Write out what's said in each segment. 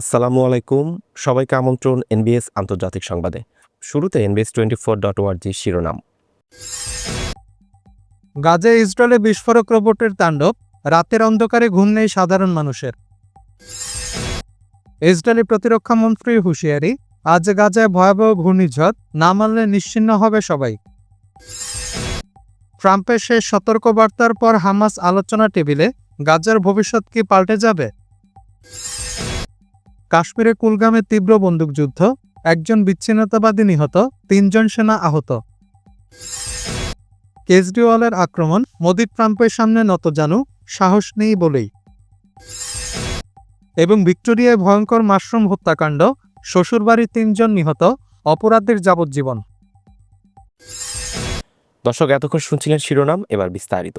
আসসালামু আলাইকুম। সবাইকে আমন্ত্রণ এনবিএস আন্তর্জাতিক সংবাদে। শুরুতে এনবিএস টোয়েন্টি ফোর ডট ওয়ার্জি শিরোনাম। গাজে ইসরায়েলে বিস্ফোরক রোবটের তাণ্ডব, রাতের অন্ধকারে ঘুম নেই সাধারণ মানুষের। ইসরায়েলি প্রতিরক্ষা মন্ত্রী হুঁশিয়ারি, আজ গাজায় ভয়াবহ ঘূর্ণিঝড়, না মানলে নিশ্চিন্ন হবে সবাই। ট্রাম্পের শেষ সতর্কবার্তার পর হামাস আলোচনা টেবিলে গাজার ভবিষ্যৎ কি পাল্টে যাবে? কাশ্মীরে কুলগামে তীব্র বন্দুকযুদ্ধ একজন বিচ্ছিন্নতাবাদী নিহত তিনজন সেনা আহত। কেজরিওয়ালের আক্রমণ মোদি ট্রাম্পের সামনে নত নতজানু সাহস নেই বলেই। এবং ভিক্টোরিয়ায় ভয়ঙ্কর মাশরুম হত্যাকাণ্ড শ্বশুরবাড়ির তিনজন নিহত অপরাধের যাবজ্জীবন। দর্শক এতক্ষণ শুনছিলেন শিরোনাম এবার বিস্তারিত।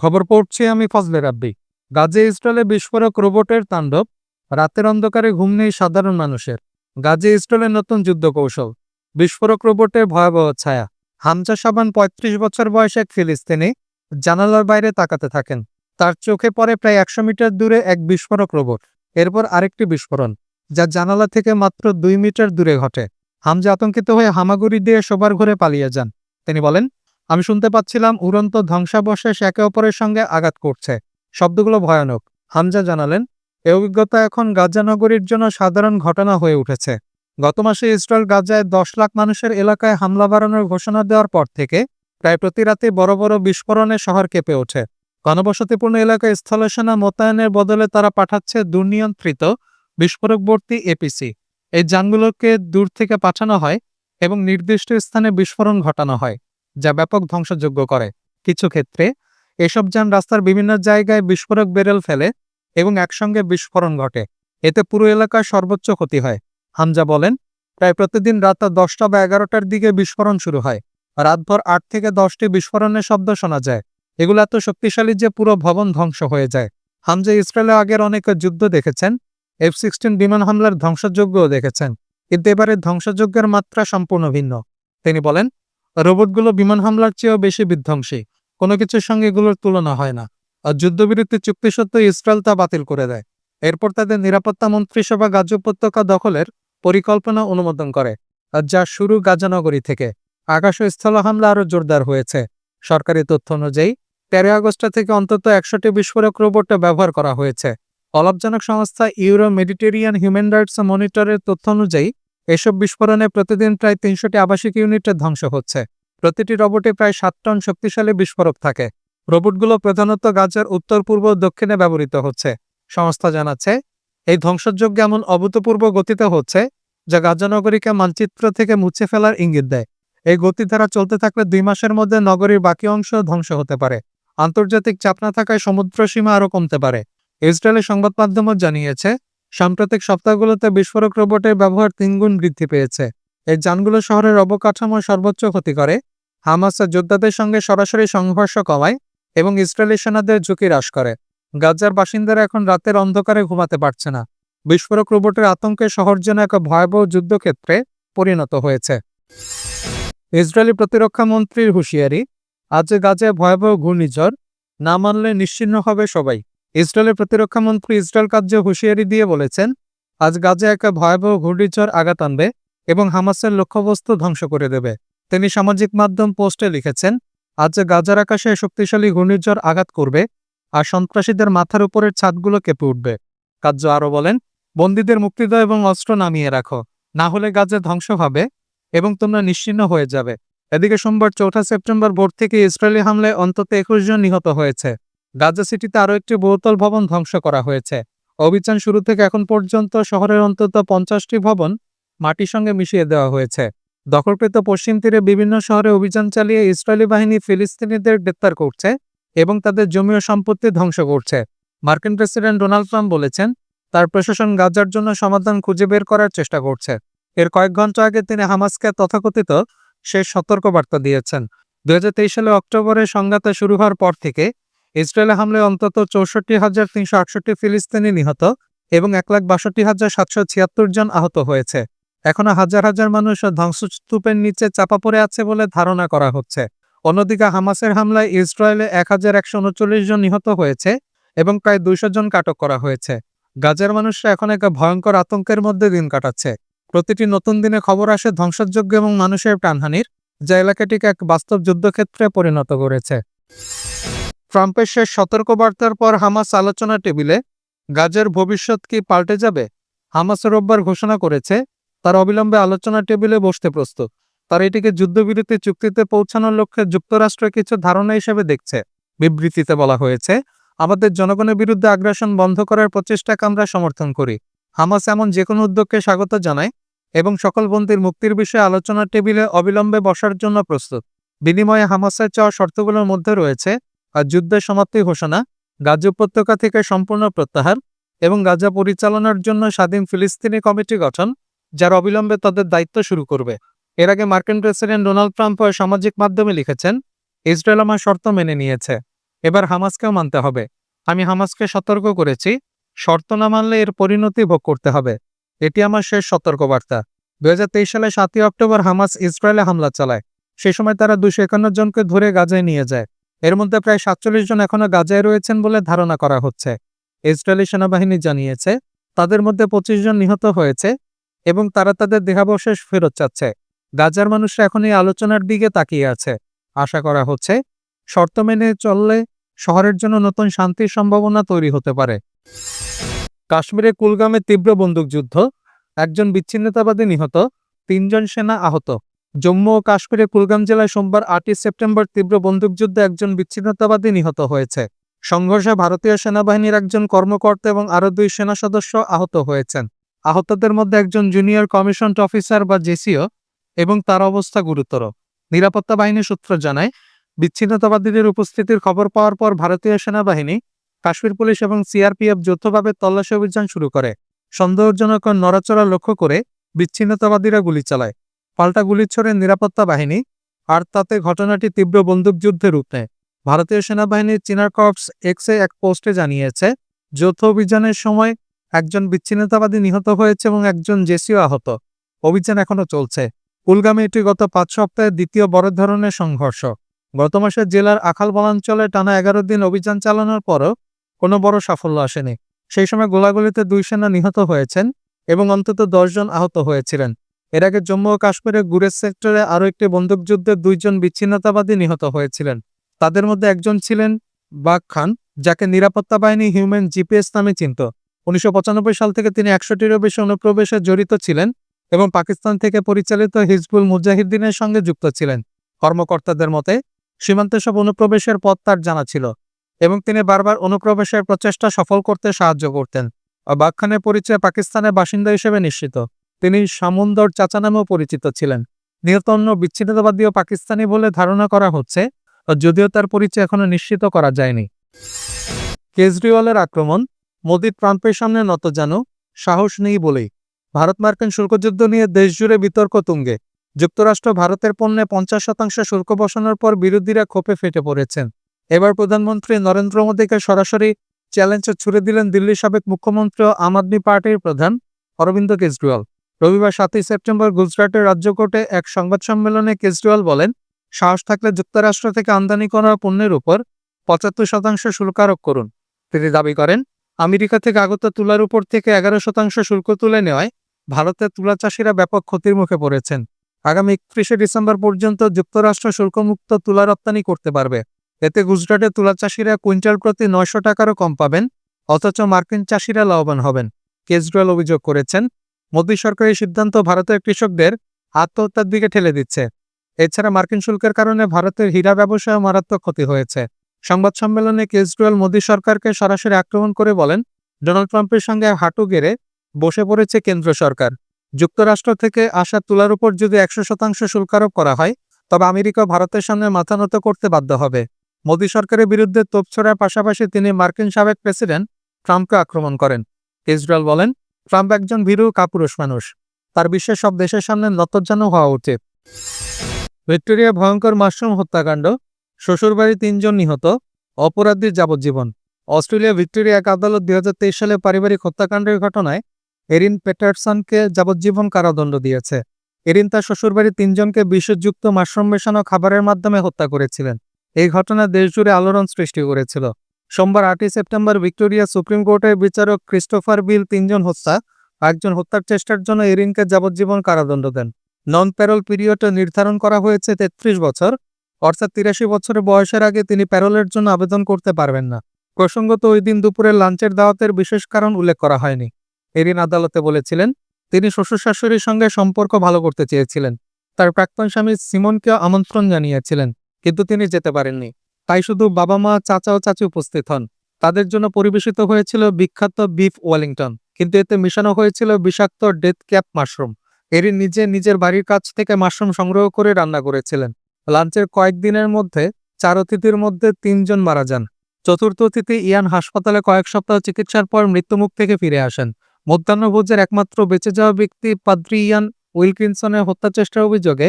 খবর পড়ছি আমি ফজলে রাব্বি। গাজে ইসরায়েলে বিস্ফোরক রোবটের তাণ্ডব রাতের অন্ধকারে ঘুম নেই সাধারণ মানুষের। গাজে ইসরায়েলের নতুন যুদ্ধ কৌশল বিস্ফোরক রোবটের ভয়াবহ ছায়া। হামজা সাবান ৩৫ বছর বয়সে এক ফিলিস্তিনি জানালার বাইরে তাকাতে থাকেন। তার চোখে পড়ে প্রায় একশো মিটার দূরে এক বিস্ফোরক রোবট। এরপর আরেকটি বিস্ফোরণ, যা জানালা থেকে মাত্র দুই মিটার দূরে ঘটে। হামজা আতঙ্কিত হয়ে হামাগুড়ি দিয়ে শোবার ঘরে পালিয়ে যান। তিনি বলেন, আমি শুনতে পাচ্ছিলাম উড়ন্ত ধ্বংসাবশেষ একে অপরের সঙ্গে আঘাত করছে। শব্দগুলো ভয়ানক। হামজা জানালেন এ অভিজ্ঞতা এখন গাজা নগরীর জন্য সাধারণ ঘটনা হয়ে উঠেছে। গত মাসে ইসরায়েল গাজায় দশ লাখ মানুষের এলাকায় হামলা বাড়ানোর ঘোষণা দেওয়ার পর থেকে প্রায় প্রতি রাতে বড় বড় বিস্ফোরণে শহর কেঁপে ওঠে। ঘনবসতিপূর্ণ এলাকায় স্থলসেনা মোতায়েনের বদলে তারা পাঠাচ্ছে দুর্নিয়ন্ত্রিত বিস্ফোরকবর্তী এপিসি। এই যানগুলোকে দূর থেকে পাঠানো হয় এবং নির্দিষ্ট স্থানে বিস্ফোরণ ঘটানো হয়, যা ব্যাপক ধ্বংসযোগ্য করে। কিছু ক্ষেত্রে এসব যান রাস্তার বিভিন্ন জায়গায় বিস্ফোরক বেরেল ফেলে এবং একসঙ্গে বিস্ফোরণ ঘটে। এতে পুরো এলাকার সর্বোচ্চ ক্ষতি হয়। হামজা বলেন, প্রায় প্রতিদিন রাত দশটা বা এগারোটার দিকে বিস্ফোরণ শুরু হয়। রাতভর আট থেকে দশটি বিস্ফোরণের শব্দ শোনা যায়। এগুলো এত শক্তিশালী যে পুরো ভবন ধ্বংস হয়ে যায়। হামজা ইসরায়েলে আগের অনেক যুদ্ধ দেখেছেন। এফ সিক্সটিন বিমান হামলার ধ্বংসযজ্ঞও দেখেছেন। কিন্তু এবারে ধ্বংসযজ্ঞের মাত্রা সম্পূর্ণ ভিন্ন। তিনি বলেন, রোবটগুলো বিমান হামলার চেয়েও বেশি বিধ্বংসী। কোনো কিছুর সঙ্গে এগুলোর তুলনা হয় না। যুদ্ধবিরতি চুক্তি সত্ত্বেও ইসরায়েল তা বাতিল করে দেয়। এরপর তাদের নিরাপত্তা মন্ত্রিসভা গাজা উপত্যকা দখলের পরিকল্পনা অনুমোদন করে যা শুরু গাজানগরী থেকে। আকাশ স্থল হামলা আরও জোরদার হয়েছে। সরকারি তথ্য অনুযায়ী তেরো আগস্ট থেকে অন্তত একশোটি বিস্ফোরক রোবট ব্যবহার করা হয়েছে। অলাভজনক সংস্থা ইউরো মেডিটেরিয়ান হিউম্যান রাইটস মনিটরের তথ্য অনুযায়ী, এসব বিস্ফোরণে প্রতিদিন প্রায় তিনশোটি আবাসিক ইউনিটের ধ্বংস হচ্ছে। প্রতিটি রোবটে প্রায় সাত টন শক্তিশালী বিস্ফোরক থাকে। রোবটগুলো প্রধানত গাজার উত্তর, পূর্ব দক্ষিণে ব্যবহৃত হচ্ছে। সংস্থা জানাচ্ছে, এই ধ্বংসযজ্ঞ এমন অভূতপূর্ব গতিতে হচ্ছে, যা গাজা নগরীকে মানচিত্র থেকে মুছে ফেলার ইঙ্গিত দেয়। এই গতিধারা চলতে থাকলে দুই মাসের মধ্যে নগরীর বাকি অংশ ধ্বংস হতে পারে। আন্তর্জাতিক চাপ না থাকায় সমুদ্র সীমা আরও কমতে পারে। ইসরায়েলের সংবাদ মাধ্যমও জানিয়েছে, সাম্প্রতিক সপ্তাহগুলোতে বিস্ফোরক রোবটের ব্যবহার তিনগুণ বৃদ্ধি পেয়েছে। এই যানগুলো শহরের অবকাঠামো সর্বোচ্চ ক্ষতি করে। হামাসের যোদ্ধাদের সঙ্গে সরাসরি সংঘর্ষ কমায় এবং ইসরায়েলি সেনাদের ঝুঁকি হ্রাস করে। গাজার বাসিন্দারা এখন রাতের অন্ধকারে ঘুমাতে পারছে না। বিস্ফোরক রোবটের আতঙ্কে শহর যেন এক ভয়াবহ যুদ্ধক্ষেত্রে পরিণত হয়েছে। ইসরায়েলি প্রতিরক্ষা মন্ত্রীর হুঁশিয়ারি, আজ গাজায় ভয়াবহ ঘূর্ণিঝড়, না মানলে নিশ্চিন্ন হবে সবাই। ইসরায়েলের প্রতিরক্ষা মন্ত্রী ইসরায়েল কার্য হুঁশিয়ারি দিয়ে বলেছেন, আজ গাজে এক ভয়াবহ ঘূর্ণিঝড় আঘাত আনবে এবং হামাসের লক্ষ্যবস্তু ধ্বংস করে দেবে। তিনি সামাজিক মাধ্যম পোস্টে লিখেছেন আজ গাজার আকাশে শক্তিশালী ঘূর্ণিঝড় আঘাত করবে আর সন্ত্রাসীদের মাথার উপরের ছাদগুলো কেঁপে উঠবে। কার্য আরও বলেন, বন্দীদের মুক্তি দাও এবং অস্ত্র নামিয়ে রাখো, না হলে গাজে ধ্বংস হবে এবং তোমরা নিশ্চিন্ন হয়ে যাবে। এদিকে সোমবার চৌঠা সেপ্টেম্বর ভোর থেকে ইসরায়েলি হামলায় অন্তত একুশ জন নিহত হয়েছে। গাজা সিটিতে আরও একটি বহুতল ভবন ধ্বংস করা হয়েছে। অভিযান শুরু থেকে এখন পর্যন্ত শহরের অন্তত পঞ্চাশটি ভবন মাটির সঙ্গে মিশিয়ে দেওয়া হয়েছে। দখলকৃত পশ্চিম তীরে বিভিন্ন শহরে অভিযান চালিয়ে ইসরায়েলি বাহিনী ফিলিস্তিনিদের গ্রেপ্তার করছে এবং তাদের জমি ও সম্পত্তি ধ্বংস করছে। মার্কিন প্রেসিডেন্ট ডোনাল্ড ট্রাম্প বলেছেন, তার প্রশাসন গাজার জন্য সমাধান খুঁজে বের করার চেষ্টা করছে। এর কয়েক ঘণ্টা আগে তিনি হামাসকে তথাকথিত শেষ সতর্কবার্তা দিয়েছেন। দু হাজার তেইশ সালে অক্টোবরে সংঘাতে শুরু হওয়ার পর থেকে ইসরায়েলে হামলায় অন্তত চৌষট্টি হাজার তিনশো আটষট্টি ফিলিস্তিনি নিহত এবং এক লাখ বাষট্টি হাজার সাতশো ছিয়াত্তর জন আহত হয়েছে। এখনও হাজার হাজার মানুষ ধ্বংসস্তূপের নিচে চাপা পড়ে আছে বলে ধারণা করা হচ্ছে। অন্যদিকে হামাসের হামলায় ইসরায়েলে এক হাজার একশো উনচল্লিশ জন নিহত হয়েছে এবং প্রায় দুইশো জন আটক করা হয়েছে। গাজার মানুষরা এখন এক ভয়ঙ্কর আতঙ্কের মধ্যে দিন কাটাচ্ছে। প্রতিটি নতুন দিনে খবর আসে ধ্বংসযোগ্য এবং মানুষের প্রাণহানির, যা এলাকাটিকে এক বাস্তব যুদ্ধক্ষেত্রে পরিণত করেছে। ট্রাম্পের শেষ সতর্কবার্তার পর হামাস আলোচনা টেবিলে, গাজার ভবিষ্যৎ কি পাল্টে যাবে? হামাস রোববার ঘোষণা করেছে তার অবিলম্বে আলোচনা টেবিলে বসতে প্রস্তুত। তারা এটিকে যুদ্ধবিরতি চুক্তিতে পৌঁছানোর লক্ষ্যে যুক্তরাষ্ট্র কিছু ধারণা হিসেবে দেখছে। বিবৃতিতে বলা হয়েছে, আমাদের জনগণের বিরুদ্ধে আগ্রাসন বন্ধ করার প্রচেষ্টাকে আমরা সমর্থন করি। হামাস এমন যে কোনো উদ্যোগকে স্বাগত জানায় এবং সকল বন্দীর মুক্তির বিষয়ে আলোচনা টেবিলে অবিলম্বে বসার জন্য প্রস্তুত। বিনিময়ে হামাসের চাওয়া শর্তগুলোর মধ্যে রয়েছে, আর যুদ্ধের সমাপ্তি ঘোষণা, গাজা উপত্যকা থেকে সম্পূর্ণ প্রত্যাহার এবং গাজা পরিচালনার জন্য স্বাধীন ফিলিস্তিনি কমিটি গঠন যার অবিলম্বে তাদের দায়িত্ব শুরু করবে। এর আগে মার্কিন প্রেসিডেন্ট ডোনাল্ড ট্রাম্প সামাজিক মাধ্যমে লিখেছেন, ইসরায়েল আমার শর্ত মেনে নিয়েছে। এবার হামাসকেও মানতে হবে। আমি হামাসকে সতর্ক করেছি। শর্ত না মানলে এর পরিণতি ভোগ করতে হবে। এটি আমার শেষ সতর্কবার্তা। দুই সালে সাতই অক্টোবর হামাস ইসরায়েলে হামলা চালায়। সে সময় তারা দুশো একান্ন জনকে ধরে গাজায় নিয়ে যায়। এর মধ্যে প্রায় সাতচল্লিশ জন এখনও গাজায় রয়েছেন বলে ধারণা করা হচ্ছে। ইসরায়েলি সেনাবাহিনী জানিয়েছে, তাদের মধ্যে পঁচিশ জন নিহত হয়েছে। এবং তারা তাদের দেহাবশেষ ফেরত চাচ্ছে। গাজার মানুষরা এখন এই আলোচনার দিকে তাকিয়ে আছে। আশা করা হচ্ছে, শর্ত মেনে চললে শহরের জন্য নতুন শান্তির সম্ভাবনা তৈরি হতে পারে। কাশ্মীরে কুলগামে তীব্র বন্দুকযুদ্ধ, একজন বিচ্ছিন্নতাবাদী নিহত, তিনজন সেনা আহত। জম্মু ও কাশ্মীরে কুলগাম জেলায় সোমবার আটই সেপ্টেম্বর তীব্র বন্দুকযুদ্ধে একজন বিচ্ছিন্নতাবাদী নিহত হয়েছে। সংঘর্ষে ভারতীয় সেনাবাহিনীর একজন কর্মকর্তা এবং আরও দুই সেনা সদস্য আহত হয়েছেন। আহতদের মধ্যে একজন জুনিয়র কমিশনড অফিসার বা জেসিও এবং তার অবস্থা গুরুতর। নিরাপত্তা বাহিনী সূত্র জানায়, বিচ্ছিন্নতাবাদীদের উপস্থিতির খবর পাওয়ার পর ভারতীয় সেনাবাহিনী, কাশ্মীর পুলিশ এবং সিআরপিএফ যৌথভাবে তল্লাশি অভিযান শুরু করে। সন্দেহজনক নড়াচড়া লক্ষ্য করে বিচ্ছিন্নতাবাদীরা গুলি চালায়। পাল্টা গুলি ছড়ে নিরাপত্তা বাহিনী আর তাতে ঘটনাটি তীব্র বন্দুকযুদ্ধে রূপ নেয়। ভারতীয় সেনাবাহিনীর চিনার কর্পস এক্সে এক পোস্টে জানিয়েছে, যৌথ অভিযানের সময় একজন বিচ্ছিন্নতাবাদী নিহত হয়েছে এবং একজন জেসিও আহত। অভিযান এখনও চলছে। কুলগামে এটি গত পাঁচ সপ্তাহে দ্বিতীয় বড় ধরনের সংঘর্ষ। গত মাসে জেলার আখাল বনাঞ্চলে টানা এগারো দিন অভিযান চালানোর পরও কোনো বড় সাফল্য আসেনি। সেই সময় গোলাগুলিতে দুই সেনা নিহত হয়েছেন এবং অন্তত জন আহত হয়েছিলেন। এর আগে জম্মু ও কাশ্মীরের গুরেজ সেক্টরে আরও একটি বন্দুকযুদ্ধে দুইজন বিচ্ছিন্নতাবাদী নিহত হয়েছিলেন। তাদের মধ্যে একজন ছিলেন বাগ খান, যাকে নিরাপত্তা বাহিনী হিউম্যান জিপিএস নামে চিনত। উনিশশো পঁচানব্বই সাল থেকে তিনি একশোটিরও বেশি অনুপ্রবেশে জড়িত ছিলেন এবং পাকিস্তান থেকে পরিচালিত হিজবুল মুজাহিদ্দিনের সঙ্গে যুক্ত ছিলেন। কর্মকর্তাদের মতে, সীমান্তে সব অনুপ্রবেশের পথ তার জানা ছিল এবং তিনি বারবার অনুপ্রবেশের প্রচেষ্টা সফল করতে সাহায্য করতেন। বাগ খানের পরিচয় পাকিস্তানের বাসিন্দা হিসেবে নিশ্চিত, তিনি সামুন্দর চাচা নামেও পরিচিত ছিলেন। নিহত অন্য বিচ্ছিন্নতাবাদীও পাকিস্তানি বলে ধারণা করা হচ্ছে, যদিও তার পরিচয় এখনও নিশ্চিত করা যায়নি। কেজরিওয়ালের আক্রমণ মোদির ট্রাম্পের সামনে নত যেন সাহস নেই বলেই। ভারত মার্কিন শুল্কযুদ্ধ নিয়ে দেশজুড়ে বিতর্ক তুঙ্গে। যুক্তরাষ্ট্র ভারতের পণ্যে পঞ্চাশ শতাংশ শুল্ক বসানোর পর বিরোধীরা ক্ষোভে ফেটে পড়েছেন। এবার প্রধানমন্ত্রী নরেন্দ্র মোদীকে সরাসরি চ্যালেঞ্জ ছুড়ে দিলেন দিল্লির সাবেক মুখ্যমন্ত্রী আম আদমি পার্টির প্রধান অরবিন্দ কেজরিওয়াল। রবিবার সাতই সেপ্টেম্বর গুজরাটের রাজ্য কোর্টে এক সংবাদ সম্মেলনে কেজরিওয়াল বলেন, সাহস থাকলে যুক্তরাষ্ট্র থেকে আমদানি করা পণ্যের উপর পঁচাত্তর শতাংশ শুল্ক আরোপ করুন। তিনি দাবি করেন আমেরিকা থেকে আগত তুলার উপর থেকে এগারো শতাংশ শুল্ক তুলে নেওয়ায় ভারতের তুলা চাষিরা ব্যাপক ক্ষতির মুখে পড়েছেন। আগামী একত্রিশে ডিসেম্বর পর্যন্ত যুক্তরাষ্ট্র শুল্কমুক্ত তুলা রপ্তানি করতে পারবে। এতে গুজরাটের তুলা চাষিরা কুইন্টাল প্রতি নয়শো টাকারও কম পাবেন, অথচ মার্কিন চাষিরা লাভবান হবেন, কেজরিওয়াল অভিযোগ করেছেন। মোদী সরকারের সিদ্ধান্ত ভারতের কৃষকদের আত্মহত্যার দিকে ঠেলে দিচ্ছে। এছাড়া মার্কিন শুল্কের কারণে ভারতের হীরা ব্যবসায় মারাত্মক ক্ষতি হয়েছে। সংবাদ সম্মেলনে কেজরিওয়াল মোদী সরকারকে সরাসরি আক্রমণ করে বলেন, ডোনাল্ড ট্রাম্পের সঙ্গে হাঁটু গেড়ে বসে পড়েছে কেন্দ্র সরকার। যুক্তরাষ্ট্র থেকে আসা তুলার উপর যদি একশো শতাংশ শুল্ক আরোপ করা হয়, তবে আমেরিকা ভারতের সামনে মাথা নত করতে বাধ্য হবে। মোদী সরকারের বিরুদ্ধে তোপ ছোড়ার পাশাপাশি তিনি মার্কিন সাবেক প্রেসিডেন্ট ট্রাম্পকে আক্রমণ করেন। ইসরায়েল বলেন, ট্রাম্প একজন ভীরু কাপুরুষ মানুষ। তার বিশ্বের সব দেশের সামনে নতজানু হওয়া উচিত। ভিক্টোরিয়া ভয়ঙ্কর মাশরুম হত্যাকাণ্ড শ্বশুরবাড়ি তিনজন নিহত, অপরাধীর যাবজ্জীবন। অস্ট্রেলিয়া ভিক্টোরিয়া এক আদালত দুই হাজার তেইশ সালে পারিবারিক হত্যাকাণ্ডের ঘটনায় এরিন পেটারসনকে যাবজ্জীবন কারাদণ্ড দিয়েছে। এরিন তার শ্বশুরবাড়ির তিনজনকে বিষযুক্ত মাশরুম মেশানো খাবারের মাধ্যমে হত্যা করেছিলেন। এই ঘটনা দেশজুড়ে আলোড়ন সৃষ্টি করেছিল। সোমবার আটই সেপ্টেম্বর ভিক্টোরিয়া সুপ্রিম কোর্টের বিচারক ক্রিস্টোফার বিল তিনজন হত্যা, একজন হত্যার চেষ্টার জন্য এরিনকে যাবজ্জীবন কারাদণ্ড দেন। নন প্যারোল পিরিয়ড নির্ধারণ করা হয়েছে তেত্রিশ বছর অর্থাৎ তিরাশি বছরের বয়সের আগে তিনি প্যারোলের জন্য আবেদন করতে পারবেন না। প্রসঙ্গত ওই দিন দুপুরে লাঞ্চের দাওয়াতের বিশেষ কারণ উল্লেখ করা হয়নি। এরিন আদালতে বলেছিলেন, তিনি শ্বশুর শাশুড়ির সঙ্গে সম্পর্ক ভালো করতে চেয়েছিলেন। তার প্রাক্তন স্বামী সিমনকে আমন্ত্রণ জানিয়েছিলেন, কিন্তু তিনি যেতে পারেননি। তাই শুধু বাবা মা, চাচা ও চাচি উপস্থিত হন। তাদের জন্য পরিবেশিত হয়েছিল বিখ্যাত বিফ ওয়েলিংটন, কিন্তু এতে মিশানো হয়েছিল বিষাক্ত ডেথ ক্যাপ মাশরুম। এরিন নিজে নিজের বাড়ির কাছ থেকে মাশরুম সংগ্রহ করে রান্না করেছিলেন। লাঞ্চের কয়েকদিনের মধ্যে চার অতিথির মধ্যে তিনজন মারা যান। চতুর্থ অতিথি ইয়ান হাসপাতালে কয়েক সপ্তাহ চিকিৎসার পর মৃত্যুমুখ থেকে ফিরে আসেন। মধ্যাহ্নভোজের একমাত্র বেঁচে যাওয়া ব্যক্তি পাদ্রি ইয়ান উইলকিনসনের হত্যা চেষ্টার অভিযোগে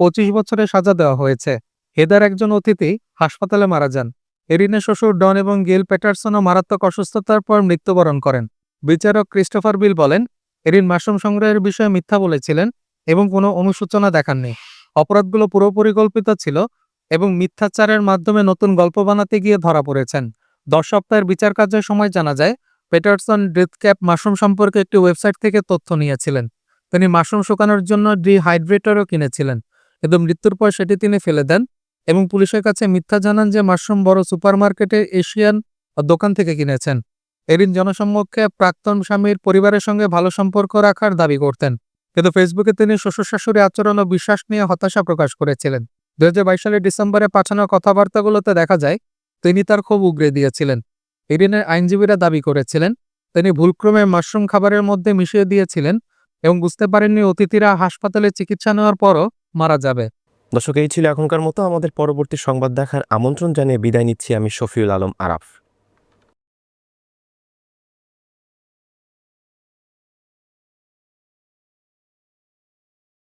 পঁচিশ বছরের সাজা দেওয়া হয়েছে। হেদার একজন অতিথি হাসপাতালে মারা যান। এরিনের শ্বশুর ডন এবং গেল প্যাটারসনও মারাত্মক অসুস্থতার পর মৃত্যুবরণ করেন। বিচারক ক্রিস্টোফার বিল বলেন, এরিন মাশরুম সংগ্রহের বিষয়ে মিথ্যা বলেছিলেন এবং কোনো অনুসূচনা দেখাননি। অপরাধগুলো পুরো পরিকল্পিত ছিল এবং মিথ্যাচারের মাধ্যমে নতুন গল্প বানাতে গিয়ে ধরা পড়েছেন। দশ সপ্তাহের বিচার কার্যের সময় জানা যায়, পেটারসন ডেথ ক্যাপ মাশরুম সম্পর্কে একটি ওয়েবসাইট থেকে তথ্য নিয়েছিলেন। তিনি মাশরুম শুকানোর জন্য ডিহাইড্রেটরও কিনেছিলেন, কিন্তু মৃত্যুর পর সেটি তিনি ফেলে দেন এবং পুলিশের কাছে মিথ্যা জানান যে মাশরুম বড় সুপারমার্কেটে এশিয়ান দোকান থেকে কিনেছেন। এরিন জনসম্মুখে প্রাক্তন স্বামীর পরিবারের সঙ্গে ভালো সম্পর্ক রাখার দাবি করতেন। কিন্তু ফেসবুকে তিনি শ্বশুর শাশুড়ি আচরণ ও বিশ্বাস নিয়ে হতাশা প্রকাশ করেছিলেন। দুই হাজার বাইশ সালের ডিসেম্বরে পাঠানো কথাবার্তাগুলোতে দেখা যায়, তিনি তার খুব উগরে দিয়েছিলেন। এরিনের আইনজীবীরা দাবি করেছিলেন, তিনি ভুলক্রমে মাশরুম খাবারের মধ্যে মিশিয়ে দিয়েছিলেন এবং বুঝতে পারেননি অতিথিরা হাসপাতালে চিকিৎসা নেওয়ার পরও মারা যাবে। দর্শক, এই ছিল এখনকার মতো। আমাদের পরবর্তী সংবাদ দেখার আমন্ত্রণ জানিয়ে বিদায় নিচ্ছি আমি শফিউল আলম আরাফ।